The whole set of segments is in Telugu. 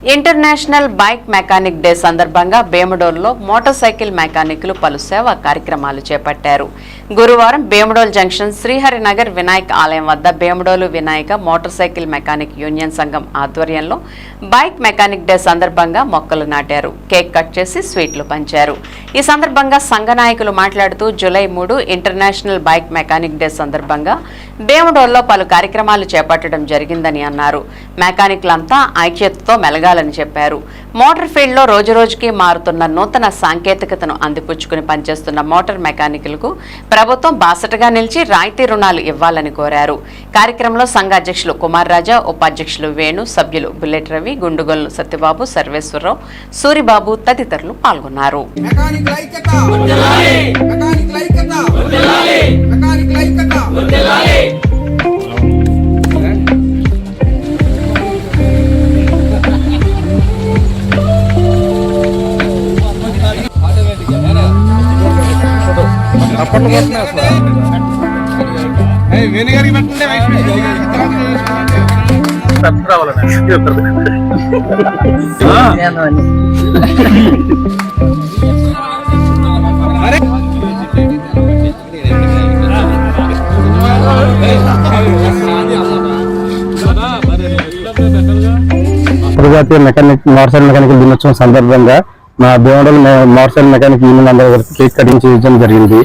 ఇంటర్నేషనల్ బైక్ మెకానిక్ డే సందర్భంగా బేమడోల్లో మోటార్ సైకిల్ మెకానిక్లు పలు సేవా కార్యక్రమాలు చేపట్టారు. గురువారం బేమడోల్ జంక్షన్ శ్రీహరినగర్ వినాయక్ ఆలయం వద్ద Bemadolu Vinayaka motorcycle mechanic union సంఘం ఆధ్వర్యంలో బైక్ మెకానిక్ డే సందర్భంగా మొక్కలు నాటారు. కేక్ కట్ చేసి స్వీట్లు పంచారు. ఈ సందర్భంగా సంఘ నాయకులు మాట్లాడుతూ జూలై మూడు ఇంటర్నేషనల్ బైక్ మెకానిక్ డే సందర్భంగా బేమడోల్లో పలు కార్యక్రమాలు చేపట్టడం జరిగిందని అన్నారు. మెకానిక్లంతా ఐక్యతతో ఉండాలని చెప్పారు. మోటార్ ఫీల్డ్లో రోజురోజుకి మారుతున్న నూతన సాంకేతికతను అందిపుచ్చుకుని పనిచేస్తున్న మోటార్ మెకానికులకు ప్రభుత్వం బాసటగా నిలిచి రాయితీ రుణాలు ఇవ్వాలని కోరారు. కార్యక్రమంలో సంఘ అధ్యక్షులు కుమార్ రాజా ఉపాధ్యక్షులు వేణు సభ్యులు బుల్లెట్ రవి గుండుగొల్లు సత్యబాబు సర్వేశ్వరరావు సూరిబాబు తదితరులు పాల్గొన్నారు. మెకానిక్ ఐక్యత మెకానిక్ ఐక్యత మెకానిక్ ఐక్యత అంతర్జాతీయ మెకానిక్ మోటార్ సైకిల్ మెకానిక్ దినోత్సవం సందర్భంగా మా దేవడల మోటార్ సైకిల్ మెకానిక్ యూనియన్ అందరూ కేక్ కటింగ్ చేయడం జరిగింది.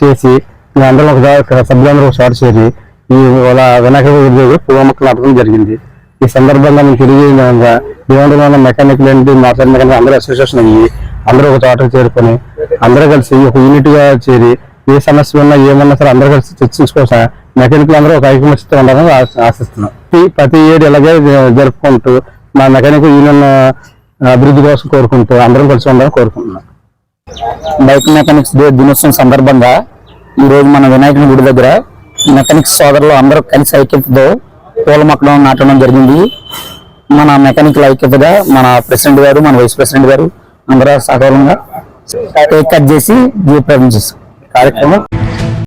చేసి మేము అందరం ఒక సభ్యులందరూ ఒకసారి చేరి ఈ వాళ్ళ వినాయక చవితి పూల మొక్కలు నాటకం జరిగింది. ఈ సందర్భంగా మేము తిరిగి విధంగా ఉన్న మెకానిక్ ఏంటి మాట్లాడిన మెకానిక్ అందరూ అసోసియేషన్ అయ్యి అందరూ ఒక చోట చేరుకొని అందరూ కలిసి ఒక యూనిట్గా చేరి ఏ సమస్య ఉన్నా ఏమన్నా సరే అందరూ కలిసి చర్చించుకోసం మెకానిక్లు అందరూ ఒక ఐకమత్యంతో ఉండాలని ఆశ- ఆశిస్తున్నాం. ఈ ప్రతి ఏడు ఇలాగే జరుపుకుంటూ మా మెకానిక్ యూనియన్ అభివృద్ధి కోసం కోరుకుంటూ అందరం కలిసి ఉండాలని కోరుకుంటున్నాం. బైక్ మెకానిక్స్ డే దినోత్సవం సందర్భంగా ఈ రోజు మన వినాయకుని గుడి దగ్గర మెకానిక్స్ సోదరులు అందరూ కలిసి ఐక్యతతో పూల మొక్కడం నాటడం జరిగింది. మన మెకానికల్ ఐక్యతగా మన ప్రెసిడెంట్ గారు మన వైస్ ప్రెసిడెంట్ గారు అందరూ సహకారంగా టేక్ కట్ చేసి దీపావళి చేసాం కార్యక్రమం